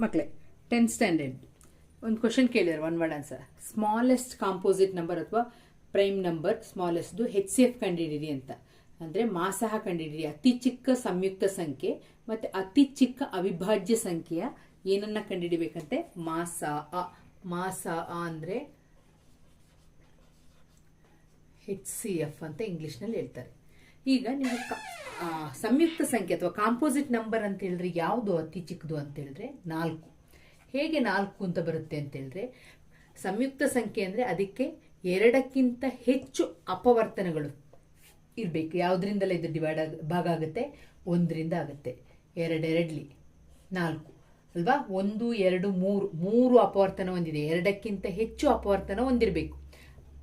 ಮಕ್ಕಳೇ tenth standard ಒಂದು question ಕೇಳಿದ್ರು one word answer smallest composite number ಅಥವಾ ಪ್ರೈಮ್ ನಂಬರ್ ಸ್ಮಾಲೆಸ್ಟ್ದು ಹೆಚ್ ಸಿ ಎಫ್ ಕಂಡುಹಿಡಿಯಿರಿ ಅಂತ. ಅಂದರೆ ಮಾಸಹ ಕಂಡುಹಿಡಿಯಿರಿ ಅತಿ ಚಿಕ್ಕ ಸಂಯುಕ್ತ ಸಂಖ್ಯೆ ಮತ್ತು ಅತಿ ಚಿಕ್ಕ ಅವಿಭಾಜ್ಯ ಸಂಖ್ಯೆಯ ಏನನ್ನ ಕಂಡುಹಿಡಿಬೇಕಂತೆ ಮಾಸ ಅ ಮಾಸ ಅ ಅಂದರೆ ಹೆಚ್ ಸಿ ಎಫ್ ಅಂತ ಇಂಗ್ಲೀಷ್ನಲ್ಲಿ ಹೇಳ್ತಾರೆ. ಈಗ ನಿಮಗೆ ಸಂಯುಕ್ತ ಸಂಖ್ಯೆ ಅಥವಾ ಕಾಂಪೋಸಿಟ್ ನಂಬರ್ ಅಂತ ಹೇಳಿದ್ರೆ ಯಾವುದು ಅತಿ ಚಿಕ್ಕದು ಅಂತ ಹೇಳಿದ್ರೆ ನಾಲ್ಕು. ಹೇಗೆ ನಾಲ್ಕು ಅಂತ ಬರುತ್ತೆ ಅಂತ ಹೇಳಿದ್ರೆ, ಸಂಯುಕ್ತ ಸಂಖ್ಯೆ ಅಂದರೆ ಅದಕ್ಕೆ ಎರಡಕ್ಕಿಂತ ಹೆಚ್ಚು ಅಪವರ್ತನಗಳು ಇರಬೇಕು. ಯಾವುದರಿಂದಲೇ ಇದು ಡಿವೈಡ್ ಆಗ, ಭಾಗ ಆಗುತ್ತೆ? ಒಂದರಿಂದ ಆಗುತ್ತೆ. ಎರಡೆರಡ್ಲಿ ನಾಲ್ಕು. ಅಲ್ವಾ? ಒಂದು, ಎರಡು, ಮೂರು. ಮೂರು ಅಪವರ್ತನ ಹೊಂದಿದೆ. ಎರಡಕ್ಕಿಂತ ಹೆಚ್ಚು ಅಪವರ್ತನ ಹೊಂದಿರಬೇಕು.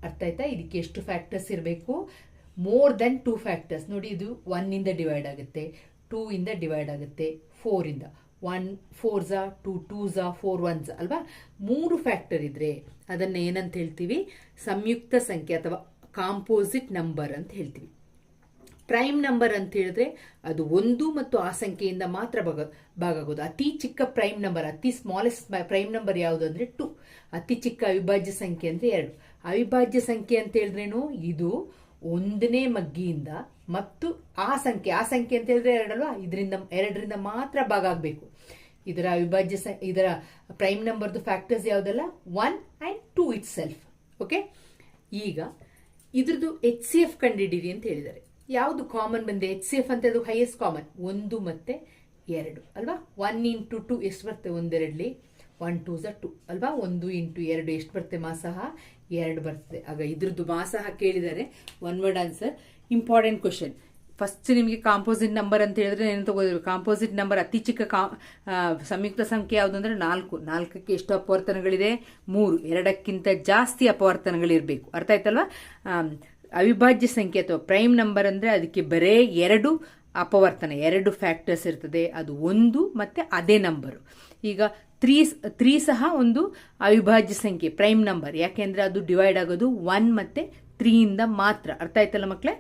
ಅರ್ಥ ಆಯ್ತಾ? ಇದಕ್ಕೆ ಎಷ್ಟು ಫ್ಯಾಕ್ಟರ್ಸ್ ಇರಬೇಕು? ಮೋರ್ ದೆನ್ ಟೂ ಫ್ಯಾಕ್ಟರ್ಸ್ ನೋಡಿ, ಇದು ಒನ್ನಿಂದ ಡಿವೈಡ್ ಆಗುತ್ತೆ. ಟೂ ಇಂದ ಡಿವೈಡ್ ಆಗುತ್ತೆ. ಫೋರಿಂದ ಒನ್ ಫೋರ್ ಝಾ ಟೂ ಝಾ ಫೋರ್ ಒನ್ ಅಲ್ವಾ? ಮೂರು ಫ್ಯಾಕ್ಟರ್ ಇದ್ರೆ ಅದನ್ನ ಏನಂತ ಹೇಳ್ತೀವಿ? ಸಂಯುಕ್ತ ಸಂಖ್ಯೆ ಅಥವಾ ಕಾಂಪೋಸಿಟ್ ನಂಬರ್ ಅಂತ ಹೇಳ್ತೀವಿ. ಪ್ರೈಮ್ ನಂಬರ್ ಅಂತ ಹೇಳಿದ್ರೆ ಅದು ಒಂದು ಮತ್ತು ಆ ಸಂಖ್ಯೆಯಿಂದ ಮಾತ್ರ ಭಾಗ ಆಗೋದು ಅತಿ ಚಿಕ್ಕ ಪ್ರೈಮ್ ನಂಬರ್ ಅತಿ ಸ್ಮಾಲೆಸ್ಟ್ ಪ್ರೈಮ್ ನಂಬರ್ ಯಾವುದು ಅಂದ್ರೆ ಟು ಅತಿ ಚಿಕ್ಕ ಅವಿಭಾಜ್ಯ ಸಂಖ್ಯೆ ಅಂದ್ರೆ ಎರಡು. ಅವಿಭಾಜ್ಯ ಸಂಖ್ಯೆ ಅಂತ ಹೇಳಿದ್ರೇನು? ಇದು ಒಂದನೇ ಮಗ್ಗಿಯಿಂದ ಮತ್ತು ಆ ಸಂಖ್ಯೆ ಆ ಸಂಖ್ಯೆ ಅಂತ ಹೇಳಿದ್ರೆ ಎರಡಲ್ವಾ? ಇದರಿಂದ, ಎರಡರಿಂದ ಮಾತ್ರ ಭಾಗ ಆಗಬೇಕು. ಇದರ ಅವಿಭಾಜ್ಯ ಇದರ ಪ್ರೈಮ್ ನಂಬರ್ದು factors ಯಾವುದಲ್ಲ? One and two itself okay ಈಗ ಇದ್ರದ್ದು ಎಚ್ ಸಿ ಎಫ್ ಕಂಡಿಡೀರಿ ಅಂತ ಹೇಳಿದ್ದಾರೆ. ಯಾವುದು ಕಾಮನ್ ಬಂದೆ? ಎಚ್ ಸಿ ಎಫ್ ಅಂತ ಅದು ಹೈಯೆಸ್ಟ್ ಕಾಮನ್ ಒಂದು ಮತ್ತೆ ಎರಡು. ಅಲ್ವಾ? ಒನ್ ಇಂಟು ಟು ಎಷ್ಟು ಬರುತ್ತೆ ಒಂದೆರಡ್ಲಿ. ಒನ್ ಟೂ ಝ ಟು ಅಲ್ವಾ? ಒಂದು ಇಂಟು ಎರಡು. ಎಷ್ಟು ಬರುತ್ತೆ ಮಾಸಹ? ಎರಡು ಬರ್ತದೆ ಆಗ ಇದ್ರದ್ದು ಮಾಸಹ ಕೇಳಿದ್ದಾರೆ one word answer important question first ನಿಮಗೆ ಕಾಂಪೋಸಿಟ್ ನಂಬರ್ ಅಂತ ಹೇಳಿದ್ರೆ ಏನು ತಗೋದಿರು ಕಾಂಪೋಸಿಟ್ ನಂಬರ್ ಅತಿ ಚಿಕ್ಕ ಕಾ ಸಂಯುಕ್ತ ಸಂಖ್ಯೆ ಯಾವುದು ಅಂದರೆ ನಾಲ್ಕು. ನಾಲ್ಕಕ್ಕೆ ಎಷ್ಟು ಅಪವರ್ತನಗಳಿದೆ? ಮೂರು. ಎರಡಕ್ಕಿಂತ ಜಾಸ್ತಿ ಅಪವರ್ತನಗಳಿರಬೇಕು. ಅರ್ಥ ಆಯ್ತಲ್ವಾ? ಅವಿಭಾಜ್ಯ ಸಂಖ್ಯೆ ಅಥವಾ ಪ್ರೈಮ್ ನಂಬರ್ ಅಂದರೆ ಅದಕ್ಕೆ ಬರೇ ಎರಡು. ಅಪವರ್ತನ, ಎರಡು ಫ್ಯಾಕ್ಟರ್ಸ್ ಇರ್ತದೆ. ಅದು ಒಂದು ಮತ್ತೆ ಅದೇ ನಂಬರು ಈಗ ತ್ರೀ ತ್ರೀ ಸಹ ಒಂದು ಅವಿಭಾಜ್ಯ ಸಂಖ್ಯೆ ಪ್ರೈಮ್ ನಂಬರ್ ಯಾಕೆಂದ್ರೆ ಅದು ಡಿವೈಡ್ ಆಗೋದು ಒನ್ ಮತ್ತೆ ತ್ರೀಯಿಂದ ಮಾತ್ರ. ಅರ್ಥ ಆಯ್ತಲ್ಲ ಮಕ್ಕಳೇ